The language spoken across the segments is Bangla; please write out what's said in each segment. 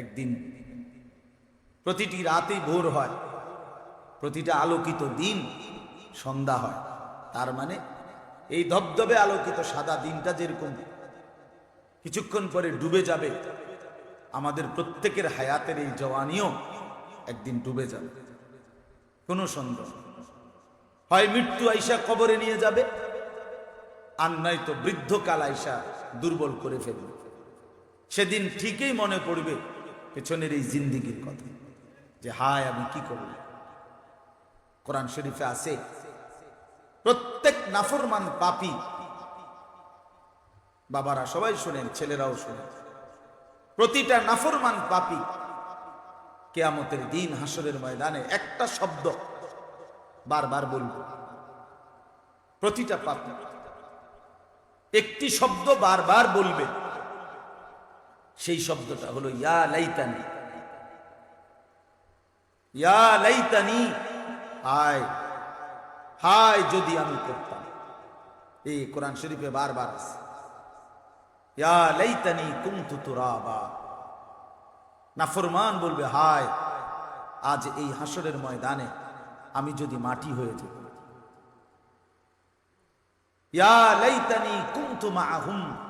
একদিন প্রতিটি রাতেই ভোর হয়, প্রতিটা আলোকিত দিন সন্ধ্যা হয়। তার মানে এই ধবধবে আলোকিত সাদা দিনটা যেরকম কিছুক্ষণ পরে ডুবে যাবে, আমাদের প্রত্যেকের হায়াতের এই জওয়ানিও একদিন ডুবে যাবে। কোনো সন্দেহ হয় মৃত্যু আইসা কবরে নিয়ে যাবে, আর নয়তো বৃদ্ধকাল আইসা দুর্বল করে ফেলবে। সেদিন ঠিকই মনে পড়বে পেছনের এই জিন্দিগির কথা, যে হায়, আমি কি করব? কোরআন শরীফে আছে, প্রত্যেক নাফরমান পাপি বাবারা সবাই শোনেন, ছেলেরাও শোনেন। প্রতিটা নাফরমান পাপি কেয়ামতের দিন হাসরের ময়দানে একটা শব্দ বারবার বলবে। প্রতিটা পাপি একটি শব্দ বারবার বলবে। সেই শব্দটা হলো, ইয়া লাইতানি। ইয়া লাইতানি। হায় হায়, যদি আমি করতাম। এই কোরআন শরীফে বারবার আছে। ইয়া লাইতানি কুমতু তুরাবা। নাফরমান বলবে, হায়, আজ এই হাসরের ময়দানে আমি যদি মাটি হয়ে যেত ইয়া লাইতানি কুমতু মাআহুম।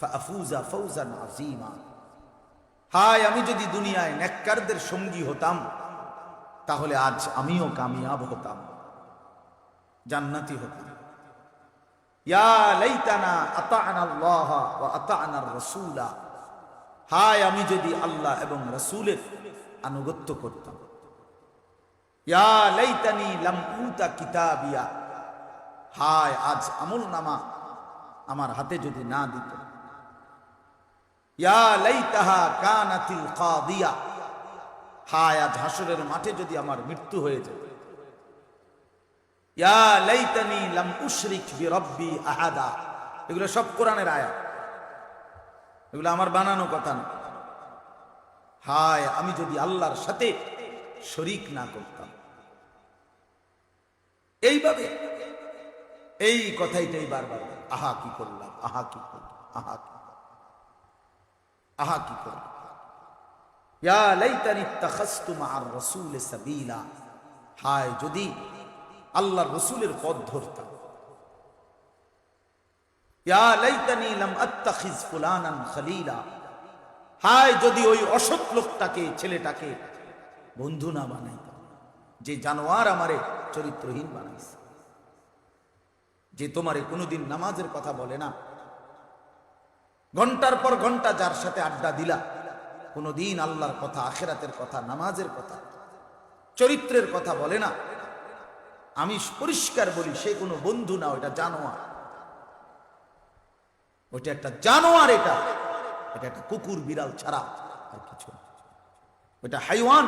ফাফুজা ফৌজান আযীমা। হায়, আমি যদি দুনিয়ায় নেককারদের সঙ্গী হতাম, তাহলে আজ আমিও কামিয়াব হতাম। জান্নাতি হতাম। ইয়া লাইতানা হায়, আমি যদি আল্লাহ এবং রাসূলের আনুগত্য করতাম। ইয়া লাইতানি কিতাবিয়া। হায়, আজ আমার হাতে যদি না দিত। হায়, আজ হাসরের মাঠে যদি আমার মৃত্যু হয়ে যেত আহাদা। এগুলো সব কোরআনের আয়াত। এগুলো আমার বানানো কথা না। হায়, আমি যদি আল্লাহর সাথে শরিক না করতাম। এইভাবে, এই কথাইটাই বারবার, আহা কি করলাম, আহা কি করলাম, আহা কি আহা, কি সাবিলা। হায়, যদি আল্লাহর রসুলের পথ ধরতাম। হায়, যদি ওই অসৎ লোকটাকে, ছেলেটাকে বন্ধু না বানাইতাম, যে জানোয়ার আমারে চরিত্রহীন বানাইছে। যে তোমারে কোনোদিন নামাজের কথা বলে না ঘণ্টার পর ঘণ্টা যার সাথে আড্ডা দিলা, কোনোদিন আল্লাহর কথা, আখেরাতের কথা, নামাজের কথা, চরিত্রের কথা বলে না। আমি পরিষ্কার বলি, সে কোনো বন্ধু না ওটা জানোয়ার। ওটা একটা জানোয়ার এটা। এটা একটা কুকুর, বিড়াল ছাড়া আর কিছু। ওটা হাইওয়ান।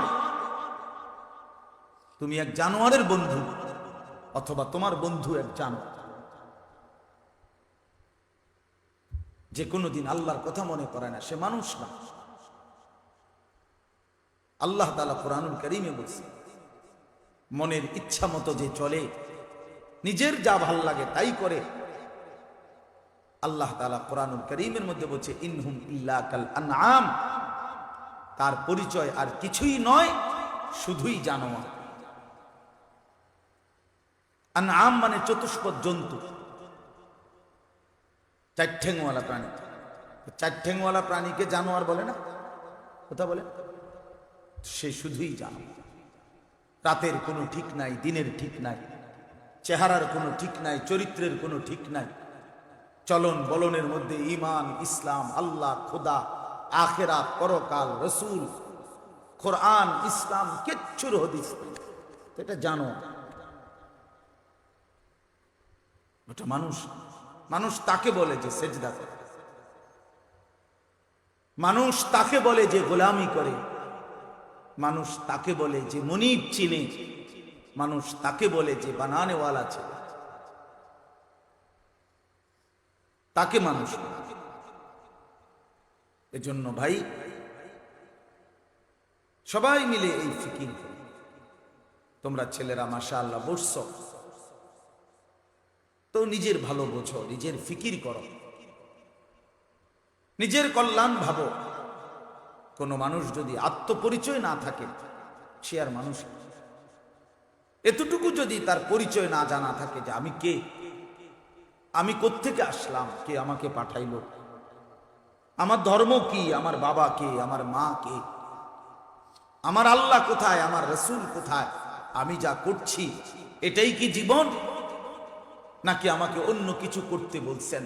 তুমি এক জানোয়ারের বন্ধু, অথবা তোমার বন্ধু এক জানোয়ার। যে কোনো দিন আল্লাহর কথা মনে করে না, সে মানুষ না। আল্লাহ তালা কোরআনুল করিমে বলছে, মনের ইচ্ছা মতো যে চলে, নিজের যা ভালো লাগে তাই করে। আল্লাহ তালা কোরআনুল করিমের মধ্যে বলছে, ইনহুম ইল্লা কাল আনআম। তার পরিচয় আর কিছুই নয়, শুধুই জানোয়ার। আনআম মানে চতুষ্পদ জন্তু। চার ঠেংওয়ালা প্রাণী। চার ঠেংওয়ালা প্রাণীকে জানোয়ার বলে না? কথা বলে? সে শুধুই জানো। রাতের কোনো ঠিক নাই, দিনের ঠিক নাই, চেহারার কোনো ঠিক নাই, চরিত্রের কোনো ঠিক নাই। চলন বলনের মধ্যে ইমান ইসলাম, আল্লাহ, খোদা আখেরা পরকাল, রসুল, কোরআন, ইসলাম, কিচ্ছুর হদিস এটা জানো। ওটা মানুষ মানুষ তাকে বলে যে সেজদা করে। মানুষ তাকে বলে যে গোলামি করে। মানুষ তাকে বলে যে মনিব চিনে। মানুষ তাকে বলে যে বানানেওয়ালা ছিল তাকে মানুষ এজন্য ভাই, সবাই মিলে এই ফিকির তোমরা ছেলেরা মাসা আল্লাহ বসছ। তো নিজের ভালো বোঝো, নিজের ফিকির করো। নিজের কল্যাণ ভাবো। কোনো মানুষ যদি আত্মপরিচয় না থাকে, সে আর মানুষ এতটুকু যদি তার পরিচয় না জানা থাকে যে আমি কে, আমি কোত্থেকে আসলাম, কে আমাকে পাঠাইলো, আমার ধর্ম কি, আমার বাবা কে, আমার মা কে, আমার আল্লাহ কোথায়, আমার রসুল কোথায়, আমি যা করছি, এটাই কি জীবন? নাকি আমাকে অন্য কিছু করতে বলছেন?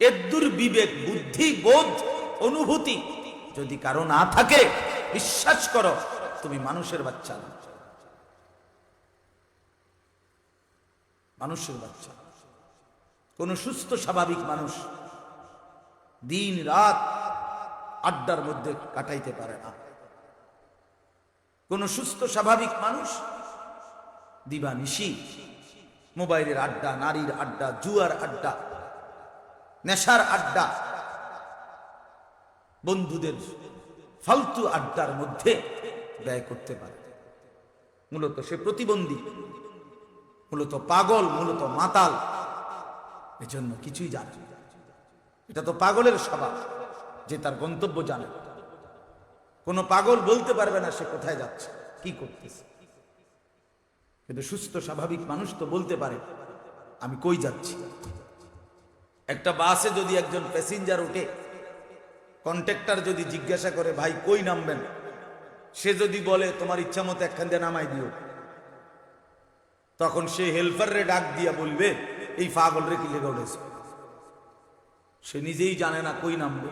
এদ্দুর বিবেক বুদ্ধি, বোধ, অনুভূতি যদি কারও না থাকে, বিশ্বাস করো, তুমি মানুষের বাচ্চা মানুষের বাচ্চা। কোন সুস্থ, স্বাভাবিক মানুষ দিন, রাত আড্ডার মধ্যে কাটাইতে পারে না। কোন সুস্থ, স্বাভাবিক মানুষ দিবা নিশি মোবাইলের আড্ডা, নারীর আড্ডা, জুয়ার আড্ডা, নেশার আড্ডা, বন্ধুদের ফালতু আড্ডার মধ্যে ব্যয় করতে পারে। মূলত সে প্রতিবন্ধী, মূলত পাগল, মূলত মাতাল, এজন্য কিছুই জানে এটা তো পাগলের স্বভাব, যে তার গন্তব্য জানে। কোনো পাগল বলতে পারবে না সে কোথায় যাচ্ছে, কি করতেছে। কিন্তু সুস্থ, স্বাভাবিক মানুষ তো বলতে পারে, আমি কই যাচ্ছি? একটা বাসে যদি একজন প্যাসেঞ্জার উঠে কন্ট্রাক্টর যদি জিজ্ঞাসা করে, ভাই, কই নামবেন? সে যদি বলে, তোমার ইচ্ছা মতো একখান দিয়ে নামাই দিও। তখন সে হেল্পাররে ডাক দিয়া বলবে, এই পাগল রে কি লেগে উঠেছে? সে নিজেই জানে না কই নামবে।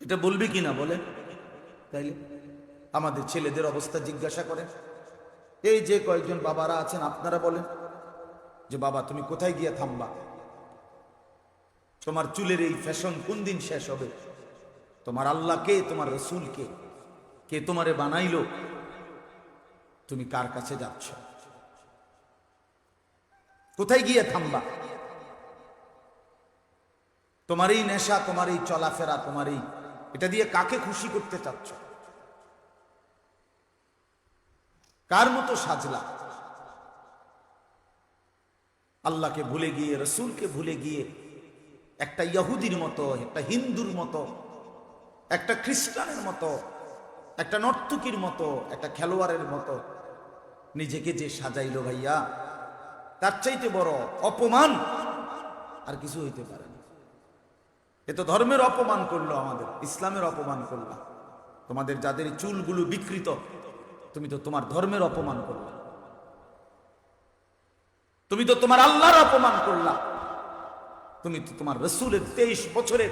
এটা বলবে কি না বলে তাইলে আমাদের ছেলেদের অবস্থা জিজ্ঞাসা করেন। এই যে কয়েকজন বাবারা আছেন, আপনারা বলেন যে, বাবা, তুমি কোথায় গিয়ে থামবা? তোমার চুলের এই ফ্যাশন কোন দিন শেষ হবে? তোমার আল্লাহ কে? তোমার রসুল কে? কে তোমারে বানাইলো? তুমি কার কাছে যাচ্ছ? কোথায় গিয়ে থামবা? তোমার এই নেশা, তোমার এই চলাফেরা, তোমার এই, এটা দিয়ে কাকে খুশি করতে চাচ্ছ? কার মতো সাজলা? আল্লাহকে ভুলে গিয়ে, রসুলকে ভুলে গিয়ে, একটা ইহুদির মতো, একটা হিন্দুর মতো, একটা খ্রিস্টানের মতো, একটা নর্তকীর মতো, একটা খেলোয়াড়ের মতো নিজেকে যে সাজাইলো ভাইয়া, তার চাইতে বড় অপমান আর কিছু হইতে পারে না। এ তো ধর্মের অপমান করল আমাদের, ইসলামের অপমান করলা। তোমাদের যাদের চুলগুলো বিকৃত তুমি তো তোমার ধর্মের অপমান করলা। তুমি তো তোমার আল্লাহর অপমান করলা। তুমি তো তোমার রসুলের তেইশ বছরের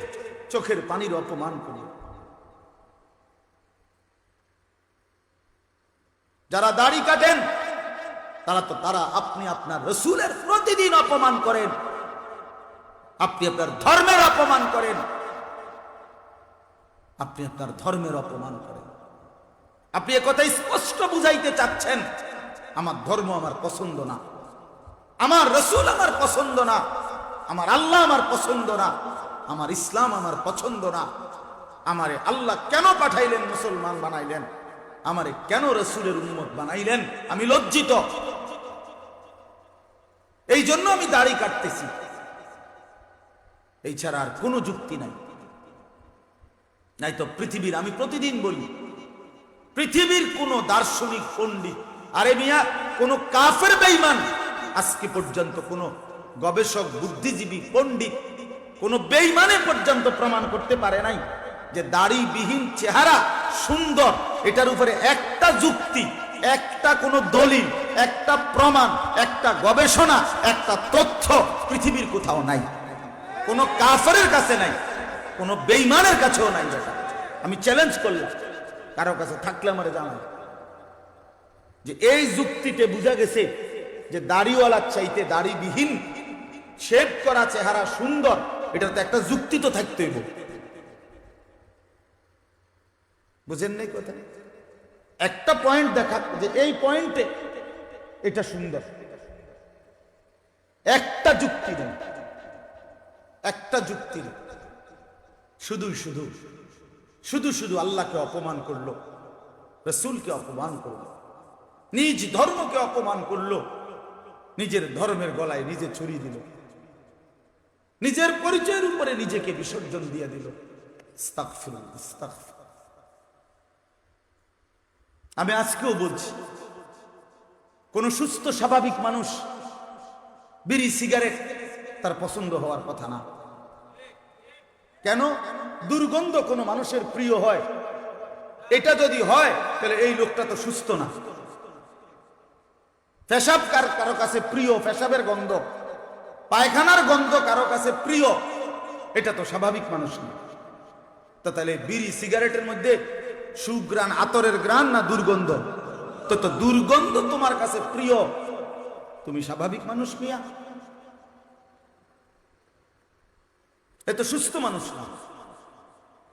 চোখের পানির অপমান করলা যারা দাড়ি কাটেন, তারা তো, তারা আপনি আপনার রসুলের প্রতিদিন অপমান করেন। আপনি আপনার ধর্মের অপমান করেন। আপনি আপনার ধর্মের অপমান করেন। আপনি কথা স্পষ্ট বুঝাইতে চাচ্ছেন। আমার ধর্ম আমার পছন্দ না। আমার রসুল আমার পছন্দ না। আমার আল্লাহ আমার পছন্দ না। আমার ইসলাম আমার পছন্দ না। আমারে আল্লাহ কেন পাঠাইলেন, মুসলমান বানাইলেন? আমারে কেন রসুলের উন্মত বানাইলেন? আমি লজ্জিত। এই জন্য আমি দাড়ি কাটতেছি। এই ছাড়া আর কোনো যুক্তি নাই। নাই তো পৃথিবীর আমি প্রতিদিন বলি পৃথিবীর কোন দার্শনিক পণ্ডিত, আরে মিয়া, কোন কাফের বেইমান আজকে পর্যন্ত কোন গবেষক, বুদ্ধিজীবী, পণ্ডিত, কোন বেইমানে পর্যন্ত প্রমাণ করতে পারে নাই যে দাড়িবিহীন চেহারা সুন্দর, এটার উপরে একটা যুক্তি, একটা কোন দলিল, একটা প্রমাণ, একটা গবেষণা, একটা তথ্য পৃথিবীর কোথাও নাই। কোন কাফের কাছে নাই, কোন বেইমানের কাছেও নাই আমি চ্যালেঞ্জ করলাম। কারও কাছে থাকলে আমার জানা যে এই যুক্তিতে বোঝা গেছে যে দাড়িওয়ালার চাইতে দাড়িবিহীন শেভ করা চেহারা সুন্দর এটার তো একটা যুক্তি তো থাকতে হইব। বুঝেন নাই কথা? একটা পয়েন্ট দেখা যে এই পয়েন্টে এটা সুন্দর। একটা যুক্তি নেই একটা যুক্তি শুধুই শুধু শুধু শুধু আল্লাহকে অপমান করল, রসুলকে অপমান করল, নিজ ধর্মকে অপমান করল, নিজের ধর্মের গলায় নিজে ছড়িয়ে দিল, নিজের পরিচয়ের উপরে নিজেকে বিসর্জন দিয়ে দিল। আমি আজকেও বলছি, কোন সুস্থ, স্বাভাবিক মানুষ বিড়ি, সিগারেট তার পছন্দ হওয়ার কথা না। কেন? দুর্গন্ধ কোনো মানুষের প্রিয় হয়। এটা যদি হয়, তাহলে এই লোকটা তো সুস্থ না। পেশাব কার, কারও কাছে প্রিয় পেশাবের গন্ধ। পায়খানার গন্ধ কারও কাছে প্রিয়, এটা তো স্বাভাবিক মানুষ না। তো তাহলে বিড়ি সিগারেটের মধ্যে সুগ্রাণ আতরের গ্রাণ না দুর্গন্ধ? তো তো দুর্গন্ধ তোমার কাছে প্রিয়, তুমি স্বাভাবিক মানুষ মিয়া? এ তো সুস্থ মানুষ না।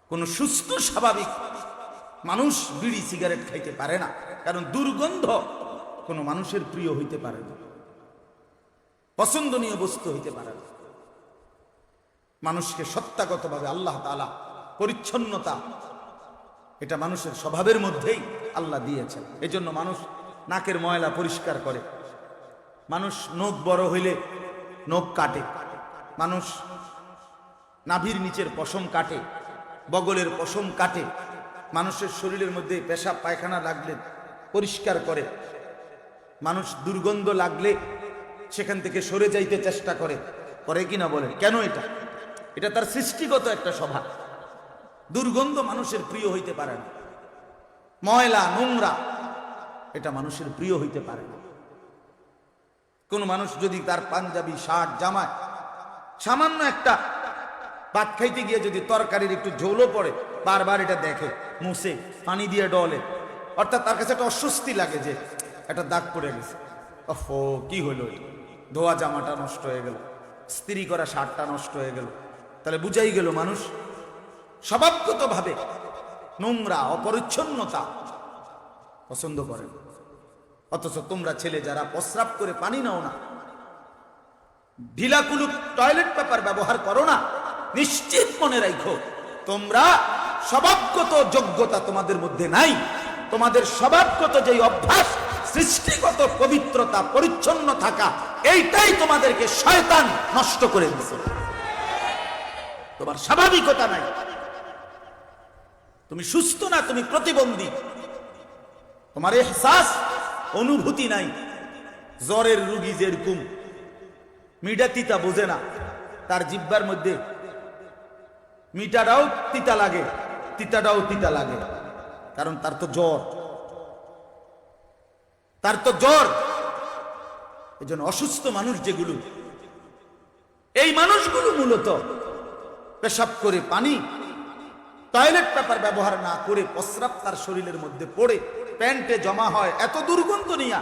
কোন সুস্থ, স্বাভাবিক মানুষ বিড়ি, সিগারেট খাইতে পারে না। কারণ দুর্গন্ধ কোনো মানুষের প্রিয় হইতে পারে না। পছন্দনীয় বস্তু হইতে পারে না। মানুষকে সত্তাগতভাবে আল্লাহ তালা পরিচ্ছন্নতা, এটা মানুষের স্বভাবের মধ্যেই আল্লাহ দিয়েছেন। এই জন্য মানুষ নাকের ময়লা পরিষ্কার করে। মানুষ নখ বড় হইলে নখ কাটে। মানুষ নাভির নিচের পশম কাটে। বগলের পশম কাটে। মানুষের শরীরের মধ্যে পেশাব পায়খানা লাগলে পরিষ্কার করে। মানুষ দুর্গন্ধ লাগলে সেখান থেকে সরে যাইতে চেষ্টা করে। করে কিনা বলেন? কেন এটা? এটা তার সৃষ্টিগত একটা স্বভাব। দুর্গন্ধ মানুষের প্রিয় হইতে পারে না। ময়লা, নোংরা, এটা মানুষের প্রিয় হইতে পারে না। কোন মানুষ যদি তার পাঞ্জাবি, শার্ট জামায় সামান্য একটা ভাত খাইতে গিয়ে যদি তরকারির একটু ঝোলও পড়ে, বারবার এটা দেখে, মুছে, পানি দিয়ে ডলে। অর্থাৎ তার কাছে একটা অস্বস্তি লাগে যে একটা দাগ পড়ে গেছে। ও কি এটা? ধোয়া জামাটা নষ্ট হয়ে গেল, স্ত্রী করা শার্টটা নষ্ট হয়ে গেল। তাহলে বুঝাই গেল মানুষ, স্বভাবগতভাবে নোংরা, অপরিচ্ছন্নতা পছন্দ করে অথচ তোমরা ছেলে যারা প্রস্রাব করে পানি নাও না ঢিলাকুলুক টয়লেট পেপার ব্যবহার করো না নিশ্চিত মনে রাখো তোমরা স্বভাবগত যোগ্যতা তোমাদের মধ্যে নাই। তোমাদের স্বভাবগত যে অভ্যাস, সৃষ্টিগত পবিত্রতা, পরিচ্ছন্ন থাকা, এইটাই তোমাদেরকে শয়তান নষ্ট করে দিচ্ছে তোমার স্বাভাবিকতা নাই। তুমি সুস্থ না, তুমি প্রতিবন্ধী। তোমার এহসাস, অনুভূতি নাই। জ্বরের রুগী যেরকম মিঠা তিতা বোঝে না। তার জিব্বার মধ্যে মিঠাটাও তিতা লাগে, তিতাটাও তিতা লাগে। কারণ তার তো জ্বর। তার তো জ্বর। এই জন্য অসুস্থ মানুষ যেগুলো, এই মানুষগুলো মূলত পেশাব করে পানি, টয়লেট পেপার ব্যবহার না করে প্রস্রাব তার শরীরের মধ্যে পড়ে, প্যান্টে জমা হয়, এত দুর্গন্ধ নিয়া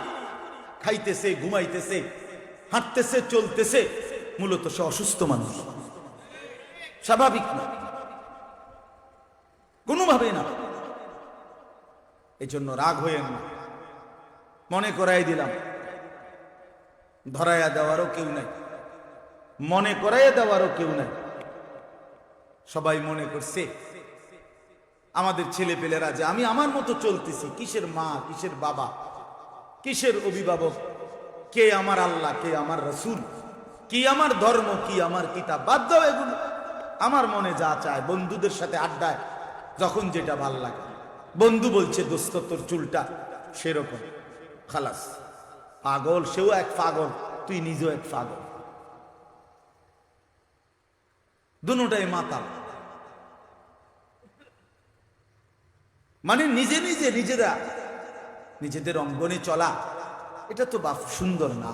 খাইতেছে, ঘুমাইতেছে, হাঁটতেছে, চলতেছে, মূলত সে অসুস্থ মানুষ। স্বাভাবিক না। কোনোভাবেই না। এই জন্য রাগ হয়ে না। মনে করাই দিলাম। ধরাইয়া দেওয়ারও কেউ নাই। মনে করাইয়া দেওয়ারও কেউ নাই। সবাই মনে করছে, আমাদের ছেলে পেলেরা যে আমি আমার মতো চলতেছি, কিসের মা, কিসের বাবা, কিসের অভিভাবক, কে আমার আল্লাহ, কে আমার রসুল, কি আমার ধর্ম, কি আমার কিতাব, বাদ দাও এগুলো। আমার মনে যা চায়, বন্ধুদের সাথে আড্ডায় যখন যেটা ভালো লাগে। বন্ধু বলছে, দোস্ত, তোর চুলটা সেরকম। খালাস। পাগল, সেও এক পাগল, তুই নিজেও এক পাগল। দুটাই মাতাল। মানে নিজে নিজে, নিজেরা, নিজেদের অঙ্গনে চলা, এটা তো বাপ সুন্দর না।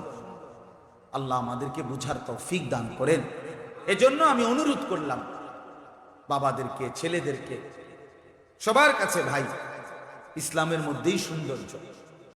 আল্লাহ আমাদেরকে বুঝার তৌফিক দান করেন। এজন্য আমি অনুরোধ করলাম, বাবাদেরকে, ছেলেদেরকে সবার কাছে ভাই ইসলামের মধ্যেই সৌন্দর্য।